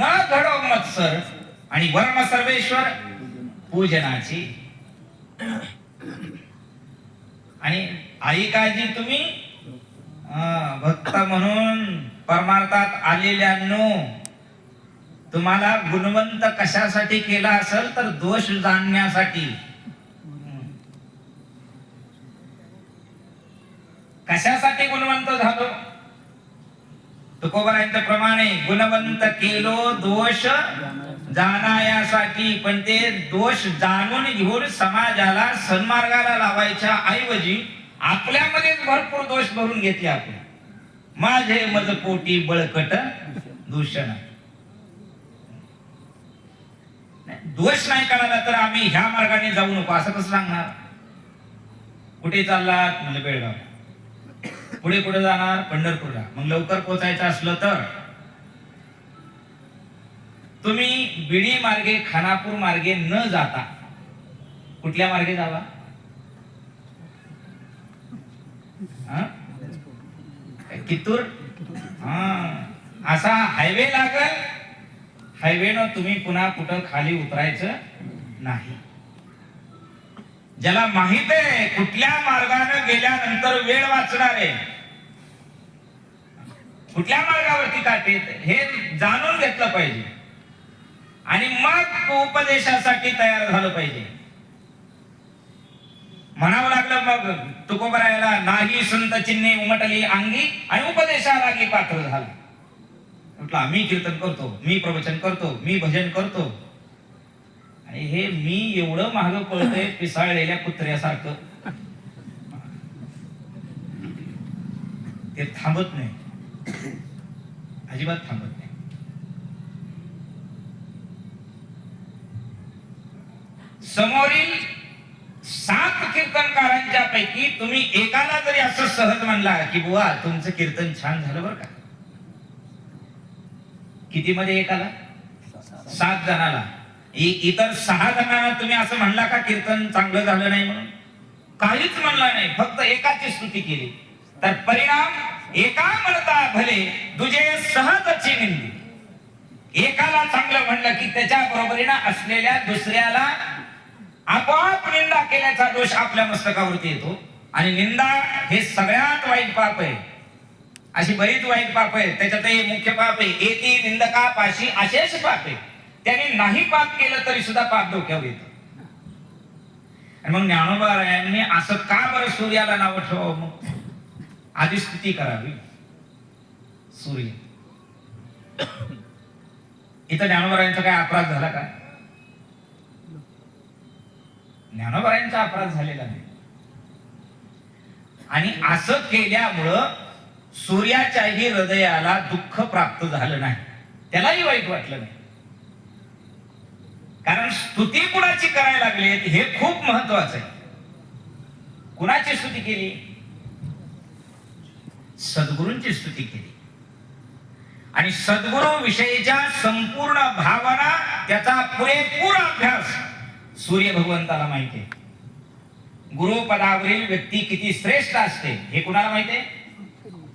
न घडो मत्सर आणि वर्म सर्वेश्वर पूजनाची. आणि आई काळजी तुम्ही भक्त म्हणून परमार्थात आलेल्यांनो तुम्हाला गुणवंत कशासाठी केला असेल तर दोष जाणण्यासाठी. कशासाठी गुणवंत झालो? तुकोबरायांच्या प्रमाणे गुणवंत केलो दोष जाणायासाठी. पण ते दोष जाणून घेऊन समाजाला सन्मार्गाला लावायच्या ऐवजी आपल्यामध्येच भरपूर दोष भरून घेतले आपण. माझे मज पोटी बळकट दूषण. दोष नाही कळाला तर आम्ही ह्या मार्गाने जाऊ नको असं कसं सांगणार? कुठे चाललात? म्हणजे बेळगाव. पुढे कुठे जाणार पंढरपूरला. मग लवकर पोचायचं असलं तर? तुम्ही बिडी मार्गे खानापूर मार्गे न जाता कुठल्या मार्गे जावा? कित्तूर? हा. असा हायवे लागल हायवेनं तुम्ही पुन्हा कुठं खाली उतरायचं नाही. ज्याला माहीत आहे कुठल्या मार्गाने गेल्यानंतर वेळ वाचणार आहे कुठल्या मार्गावरती काटे हे जाणून घेतलं पाहिजे. आणि मग उपदेशासाठी तयार झालं पाहिजे. म्हणावं लागलं मग तुकोबरायला नाही संत चिन्हे उमटली अंगी आणि उपदेशाला लागी पात्र झालं. म्हटलं मी कीर्तन करतो मी प्रवचन करतो मी भजन करतो. आणि हे मी एवढं महाग पळतय पिसाळलेल्या कुत्र्यासारखं. ते थांबत नाही. अजिबात थांबत नाही. समोरील सात कीर्तनकारांच्या पैकी तुम्ही एकाला जरी असं सहज म्हणला की बुवा तुमचं कीर्तन छान झालं बरं का? किती मध्ये एकाला? सात जणाला. इतर सहा जणांना तुम्ही असं म्हणला का कीर्तन चांगलं झालं नाही म्हणून? काहीच म्हणला नाही फक्त एकाची स्तुती केली. तर परिणाम एका म्हणता भले दुजे सहजची निंदी. एकाला चांगलं म्हणलं की त्याच्या बरोबरीनं असलेल्या दुसऱ्याला आपोआप निंदा केल्याचा दोष आपल्या मस्तकावरती येतो. आणि निंदा हे सगळ्यात वाईट पाप आहे. अशी बरीच वाईट पाप आहे त्याच्यात हे मुख्य पाप आहे. एती निंदका पाशी अशेष पाप आहे त्याने नाही पाप केलं तरी सुद्धा पाप डोक्यावर येतं. आणि मग ज्ञानोबा यांनी असं का बरं सूर्याला नाव ठेवावं मग? आधी स्तुती करावी. सूर्य. इथं ज्ञानोबरायांचा काय अपराध झाला का? ज्ञानोबरायांचा अपराध झालेला नाही. आणि असं केल्यामुळं सूर्याच्याही हृदयाला दुःख प्राप्त झालं नाही. त्यालाही वाईट वाटलं नाही. कारण स्तुती कुणाची करायला लागली हे खूप महत्वाचं आहे. कुणाची स्तुती केली? सद्गुरूंची स्तुती केली. आणि सद्गुरू विषयीच्या संपूर्ण भावना त्याचा पुरेपूर अभ्यास सूर्य भगवंताला माहिती आहे. गुरुपदावरील व्यक्ती किती श्रेष्ठ असते हे कुणाला माहिती आहे?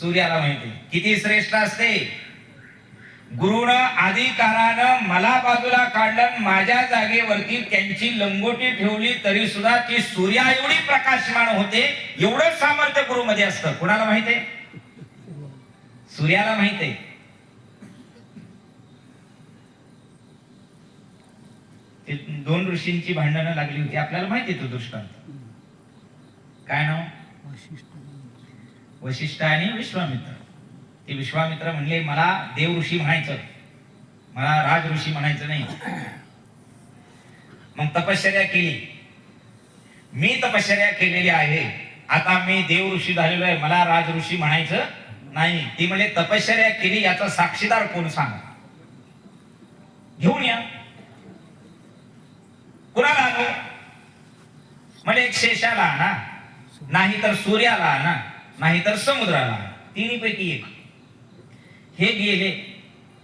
सूर्याला माहिती किती श्रेष्ठ असते? गुरुनं अधिकारानं मला बाजूला काढलं माझ्या जागेवरती त्यांची लंगोटी ठेवली तरी सुद्धा ती सूर्या एवढी प्रकाशमान होते एवढं सामर्थ्य गुरुमध्ये असतं. कुणाला माहिती आहे? सूर्याला माहीत आहे. ते दोन ऋषींची भांडणं लागली होती. आपल्याला माहिती आहे तो दृष्टांत. काय नाव? वशिष्ठ आणि विश्वामित्र. ते विश्वामित्र म्हणले मला देव ऋषी म्हणायचं. मला राज ऋषी म्हणायचं नाही. मग तपश्चर्या केली. मी तपश्चर्या केलेली आहे. आता मी देव ऋषी झालेलो आहे. मला राज ऋषी म्हणायचं नाही ती म्हणजे तपश्चर्या केली याचा साक्षीदार कोण सांगा? घेऊन या. कुणाला आलो? म्हणजे एक शेषाला आणा नाही तर सूर्याला आणा नाही तर समुद्राला तिन्हीपैकी तिन्ही पैकी एक. हे गेले.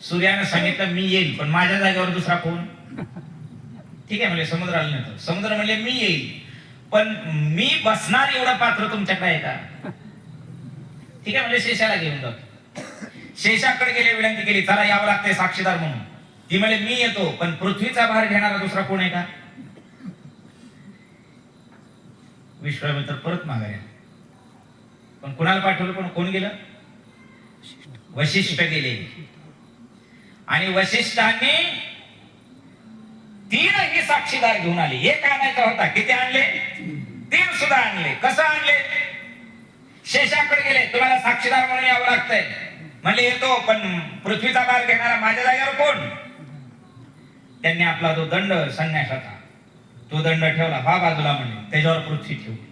सूर्यानं सांगितलं मी येईल पण माझ्या जागेवर दुसरा कोण? ठीक आहे म्हणजे समुद्राला नेतो. समुद्र म्हणजे मी येईल. पण मी बसणार एवढं पात्र तुमच्याकडे आहे का? ठीक आहे म्हणजे शेषाला घेऊन जातो शेषाकडे गेले विनंती केली चला यावं लागते साक्षीदार म्हणून. ती म्हणजे मी येतो पण पृथ्वीचा भार घेणारा दुसरा कोण आहे का? विश्वामित्र परत माघारी पण कुणाला पाठवलं पण कोण गेलं? वशिष्ठ गेले. आणि वशिष्ठांनी तीनही साक्षीदार घेऊन आले. एक आणायचा होता. किती आणले? तीन सुद्धा आणले. कसं आणले? शेषाकडे गेले. तुम्हाला साक्षीदार म्हणून यावं लागतंय. म्हणले येतो पण पृथ्वीचा भार घेणारा माझ्या जागेवर कोण? त्यांनी आपला जो दंड संन्यासाचा तो दंड ठेवला. हा बाजूला म्हणले त्याच्यावर पृथ्वी ठेवली.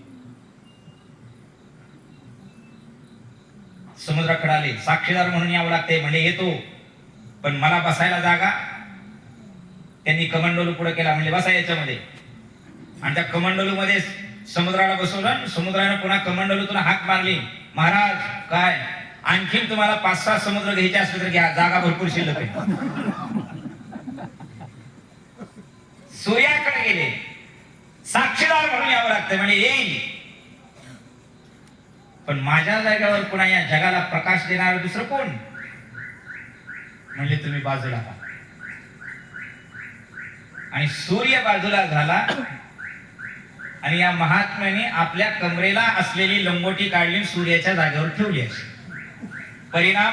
समुद्राकडे आले. साक्षीदार म्हणून यावं लागतंय. म्हणजे येतो पण मला बसायला जागा. त्यांनी कमंडोलू पुढे केला. म्हणजे बसा याच्यामध्ये. आणि त्या कमंडोलू मध्येच समुद्राला बसवलं आणि समुद्राने पुन्हा कमंडलूतून हाक मारली. महाराज काय? आणखीन तुम्हाला पाच सहा समुद्र घ्यायचे असले तर घ्या. जागा भरपूर शिल्लक आहे. सूर्याकडे गेले. साक्षीदार म्हणून यावं लागतं म्हणजे येईल. पण माझ्या जागेवर पुन्हा या जगाला प्रकाश देणार दुसरं कोण? म्हणजे तुम्ही बाजूला आणि सूर्य बाजूला झाला. आणि या महात्म्याने आपल्या कमरेला असलेली लंगोटी काढली सूर्याच्या जागेवर ठेवली अशी. परिणाम?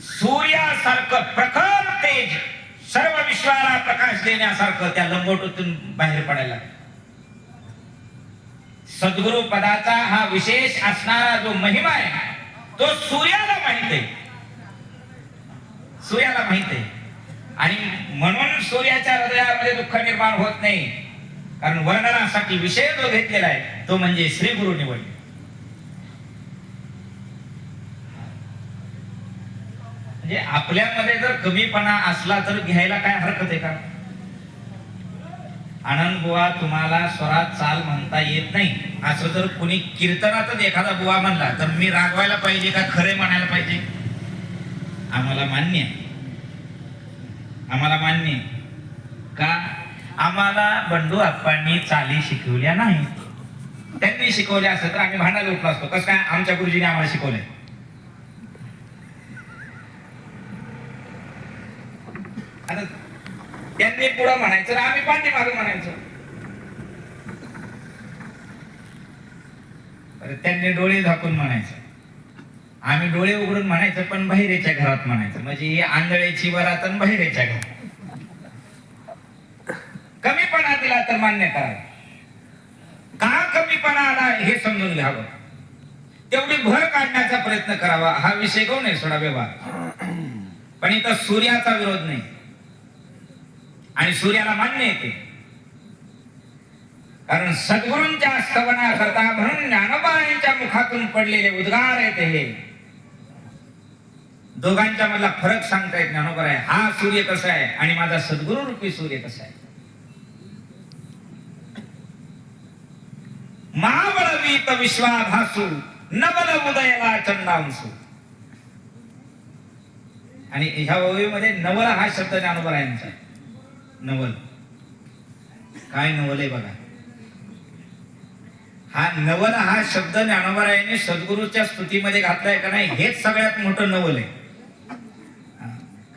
सूर्यासारखं प्रखर तेज सर्व विश्वाला प्रकाश देण्यासारखं त्या लंगोटीतून बाहेर पडायला लागलं. सद्गुरु पदाचा हा विशेष असणारा जो महिमा आहे तो सूर्याला माहीत आहे. सूर्याला माहीत आहे. आणि म्हणून सूर्याच्या हृदयामध्ये दुःख निर्माण होत नाही. कारण वर्णनासाठी विषय जो घेतलेला आहे तो म्हणजे श्री गुरु निवड म्हणजे आपल्यामध्ये जर कमीपणा असला तर घ्यायला काय हरकत आहे का? आनंद बुवा तुम्हाला स्वरात चाल म्हणता येत नाही. असं जर कुणी कीर्तनातच एखादा बुवा म्हणला तर मी रागवायला पाहिजे का खरे म्हणायला पाहिजे? आम्हाला मान्य आहे. आम्हाला मान्य आहे. का? आम्हाला बंडू आप्पांनी चाली शिकवल्या नाही. त्यांनी शिकवल्या असं तर आम्ही भांडायला उठलो असतो. कसं काय? आमच्या गुरुजीने आम्हाला शिकवलंय. आता त्यांनी पुढं म्हणायचं ना आम्ही पाठीमागं म्हणायचो. बरं, त्यांनी डोळे झाकून म्हणायचं. आम्ही डोळे उघडून म्हणायचं पण बहिरेच्या घरात म्हणायचं. म्हणजे ही आंधळेची वरात आणि बहिरेच्या घरात. कमीपणा दिला तर मान्य करा. का कमीपणा आला हे समजून घ्यावं. तेवढी भर काढण्याचा प्रयत्न करावा हा विषय कोण आहे सोडा व्यवहार? पण इथं सूर्याचा विरोध नाही. आणि सूर्याला मान्य येते कारण सद्गुरूंच्या स्तवनाकरता म्हणून ज्ञानोबाईंच्या मुखातून पडलेले उद्गार आहेत हे. दोघांच्या मधला फरक सांगता येत ज्ञानोबर आहे. हा सूर्य कसा आहे? आणि माझा सद्गुरु रूपी सूर्य कसा आहे? महाबळवीत विश्वाभासू नबल उदयला चंदांसू. आणि ह्या ओवीमध्ये नवल हा शब्द ज्ञानोबरायांचा यांचा नवल. काय नवल आहे बघा. हा नवल हा शब्द ज्ञानोबरायाने सद्गुरूच्या स्तुतीमध्ये घातलाय का नाही हेच सगळ्यात मोठं नवल आहे.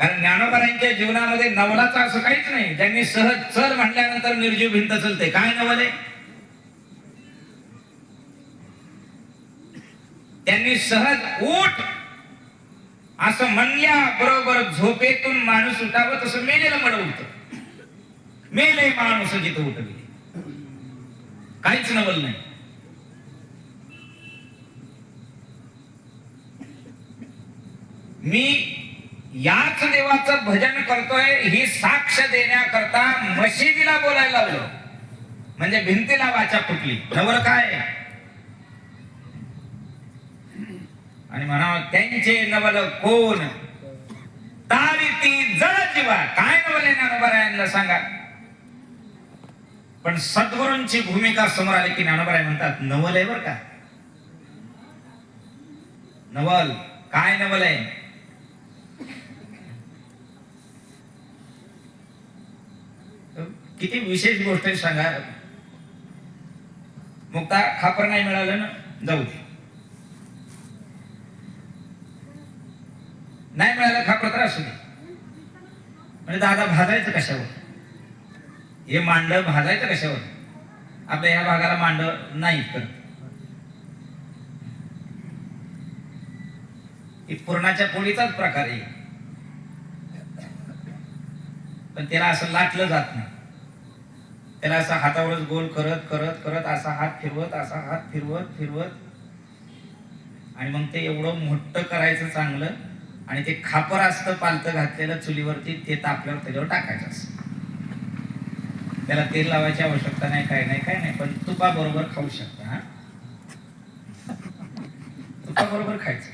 कारण ज्ञानोबरायांच्या जीवनामध्ये नवलाचं असं काहीच नाही. ज्यांनी सहज चल म्हटल्यानंतर निर्जीव भिंत चलते. काय नवल? आहे त्यांनी सहज उठ. असं म्हणल्या बरोबर झोपेतून माणूस उठावं तसं मेलेलं मड उठत मेले माणूस जिथं उठले. काहीच नवल नाही. मी याच देवाचं भजन करतोय ही साक्ष देण्याकरता मशिदीला बोलायला लावलं. म्हणजे भिंतीला वाचा फुटली. नवल काय? आणि म्हणा त्यांचे नवल कोण? तारी ती जळ जीवा. काय नवल आहे ज्ञानोबरायांना सांगा. पण सद्गुरूंची भूमिका समोर आली की ज्ञानोबराय म्हणतात नवल आहे बर का? नवल. काय नवल आहे? किती विशेष गोष्ट आहे सांगा. मुक्ता खापर नाही मिळालं ना? जाऊ दे. नाही मिळालं खापर तर असू दे. म्हणजे दादा भाजायचं कशावर? हे मांड भाजायचं कशावर? आपल्या ह्या भागाला मांड नाही तर पुरणाच्या पोळीचाच प्रकार आहे. पण त्याला असं लाटलं जात नाही. त्याला असा हातावरच गोल करत करत करत असा हात फिरवत असा हात फिरवत फिरवत. आणि मग ते एवढं मोठं करायचं चांगलं आणि ते खापर असतं पालतं घातलेलं चुलीवरती ते तापल्यावर त्याच्यावर टाकायचं असतं. त्याला तेल लावायची आवश्यकता नाही काय नाही काय नाही पण तुपा बरोबर खाऊ शकता हा. तुपा बरोबर खायचं.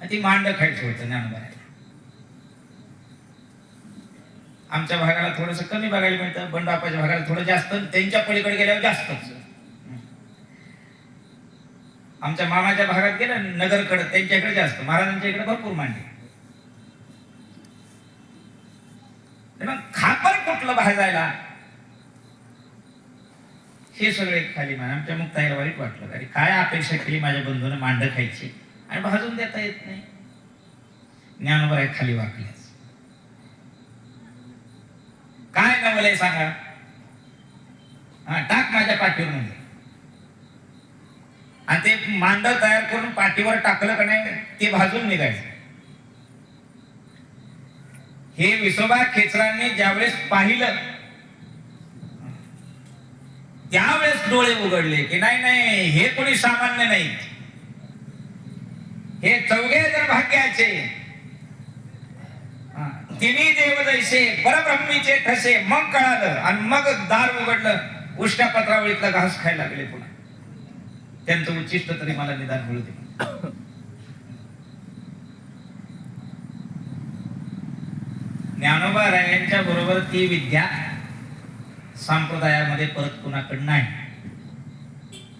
आणि ती मांड खायचं होतं ज्ञानोबा आमच्या भागाला थोडस कमी बघायला मिळतं बंडबापाच्या भागाला थोडं जास्त त्यांच्या पलीकडे गेल्यावर जास्तच आमच्या मामाच्या भागात गेलं नगरकडे त्यांच्याकडे जास्त महाराजांच्या इकडे भरपूर मांडले. मग खापर कुठलं भाजायला? हे सगळे खाली मान आमच्या मुक्ताईला वाईट वाटलं. अरे काय अपेक्षा केली माझ्या बंधूने मांड खायची? आणि भाजून देता येत नाही. ज्ञानोबर आहे खाली वाकल्यास मला हे सांगा. हा टाक माझ्या पाठीवर म्हणजे आणि ते मांड तयार करून पाठीवर टाकलं का नाही ते भाजून निघायचं. हे विसोबा खेचरांनी ज्यावेळेस पाहिलं त्यावेळेस डोळे उघडले की नाही नाही हे कोणी सामान्य नाही. हे चौघे जर भाग्याचे तिन्ही देव जैसे परब्रह्मीचे ठसे मग कळालं आणि मग दार उघडलं उष्ट्या पत्रावळीतला घास खायला लागले पुन्हा. त्यांचं उच्चिष्ट तरी मला निदान मिळू दे. ज्ञानोबा रायांच्या बरोबर ती विद्या संप्रदायामध्ये परत कुणाकडे नाही.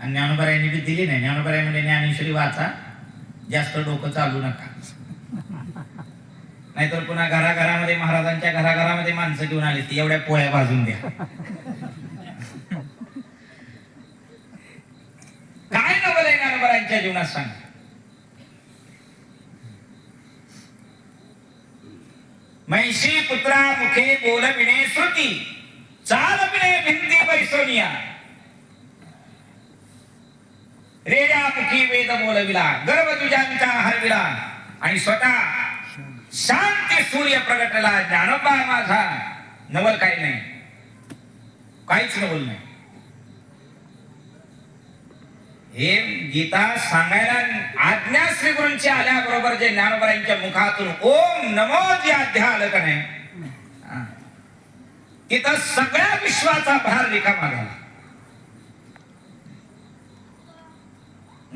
आणि ज्ञानोबरायांनी बी दिली नाही. ज्ञानोबराय म्हणजे ज्ञानेश्वरी वाचा. जास्त डोकं चालू नका. नाहीतर पुन्हा घराघरामध्ये महाराजांच्या घराघरामध्ये माणसं घेऊन आली ती. एवढ्या पोळ्या भाजून द्या. काय नवल आहे ज्ञानोबरायांच्या जीवनात सांग. मैशी पुत्रा मुखे बोलविणे श्रुती. चालविणे भिंती बैसोनिया रेड्या मुखी वेद बोलविला. गर्भ तुझ्यांचा हरविला. आणि स्वतः शांती सूर्य प्रगटला ज्ञानोबा माझा. नवल काही नाही. काहीच नवल नाही. हे गीता सांगायला आज्ञा श्री गुरूंची आल्याबरोबर जे ज्ञानोबरांच्या मुखातून ओम नमो जे अध्याय आलं का नाही. तिथं सगळ्या विश्वाचा भार रिकामा झाला.